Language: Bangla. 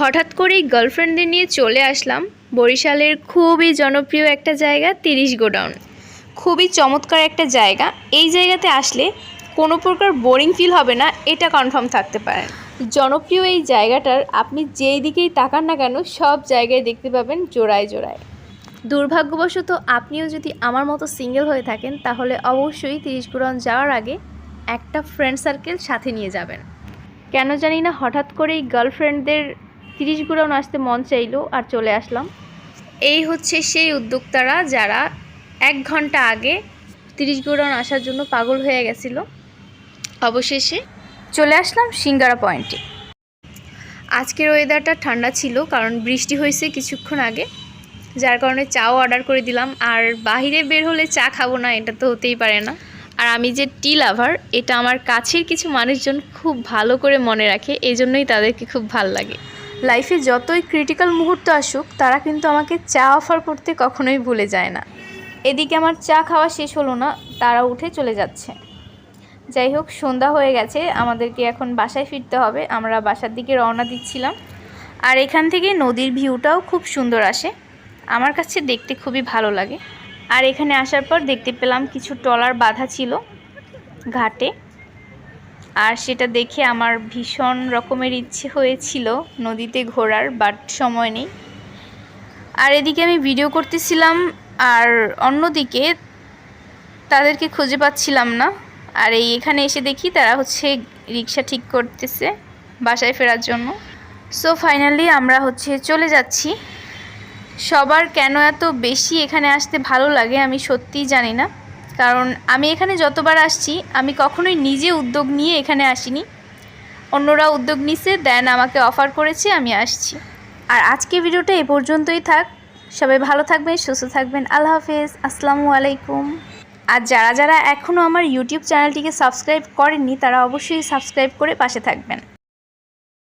হঠাৎ করেই গার্লফ্রেন্ডদের নিয়ে চলে আসলাম বরিশালের খুবই জনপ্রিয় একটা জায়গা তিরিশ গোডাউন। খুবই চমৎকার একটা জায়গা। এই জায়গাতে আসলে কোনো প্রকার বোরিং ফিল হবে না এটা কনফার্ম থাকতে পারে। জনপ্রিয় এই জায়গাটার আপনি যেই দিকেই তাকান না কেন সব জায়গায় দেখতে পাবেন জোড়ায় জোড়ায়। দুর্ভাগ্যবশত আপনিও যদি আমার মতো সিঙ্গেল হয়ে থাকেন তাহলে অবশ্যই তিরিশ গোডাউন যাওয়ার আগে একটা ফ্রেন্ড সার্কেল সাথে নিয়ে যাবেন। কেন জানি না হঠাৎ করেই গার্লফ্রেন্ডদের তিরিশ গুড়াউন আসতে মন চাইলো আর চলে আসলাম। এই হচ্ছে সেই উদ্যোক্তারা যারা এক ঘণ্টা আগে তিরিশ গুড়াউন আসার জন্য পাগল হয়ে গেছিল। অবশেষে চলে আসলাম সিঙ্গারা পয়েন্টে। আজকের ওয়েদারটা ঠান্ডা ছিল কারণ বৃষ্টি হয়েছে কিছুক্ষণ আগে, যার কারণে চাও অর্ডার করে দিলাম। আর বাইরে বের হলে চা খাব না, এটা তো হতেই পারে না। আর আমি যে টি লাভার, এটা আমার কাছের কিছু মানুষজন খুব ভালো করে মনে রাখে এই জন্যই তাদেরকে খুব ভালো লাগে। লাইফে যতই ক্রিটিক্যাল মুহূর্ত আসুক, তারা কিন্তু আমাকে চা অফার করতে কখনোই ভুলে যায় না। এদিকে আমার চা খাওয়া শেষ হলো না, তারা উঠে চলে যাচ্ছে। যাই হোক, সন্ধ্যা হয়ে গেছে, আমাদেরকে এখন বাসায় ফিরতে হবে। আমরা বাসার দিকে রওনা দিচ্ছিলাম। আর এখান থেকে নদীর ভিউটাও খুব সুন্দর আসে। আমার কাছে দেখতে খুবই ভালো লাগে। আর এখানে আসার পর দেখতে পেলাম কিছু ট্রলার বাধা ছিল ঘাটে। আর সেটা দেখে আমার ভীষণ রকমের ইচ্ছে হয়েছিল নদীতে ঘোরার বাট সময় নেই। আর এদিকে আমি ভিডিও করতেছিলাম, আর অন্যদিকে তাদেরকে খুঁজে পাচ্ছিলাম না। আর এই এখানে এসে দেখি তারা হচ্ছে রিক্সা ঠিক করতেছে বাসায় ফেরার জন্য। সো ফাইনালি আমরা হচ্ছে চলে যাচ্ছি। সবার কেন এত বেশি এখানে আসতে ভালো লাগে আমি সত্যিই জানি না। কারণ আমি এখানে যতবার আসছি, আমি কখনোই নিজে উদ্যোগ নিয়ে এখানে আসিনি। অন্যরা উদ্যোগ নিছে, দেন আমাকে অফার করেছে, আমি আসছি। আর আজকে ভিডিওটা এ পর্যন্তই থাক। সবাই ভালো থাকবেন, সুস্থ থাকবেন। আল্লাহ হাফেজ। আসসালামু আলাইকুম। আর যারা যারা এখনও আমার ইউটিউব চ্যানেলটিকে সাবস্ক্রাইব করেননি, তারা অবশ্যই সাবস্ক্রাইব করে পাশে থাকবেন।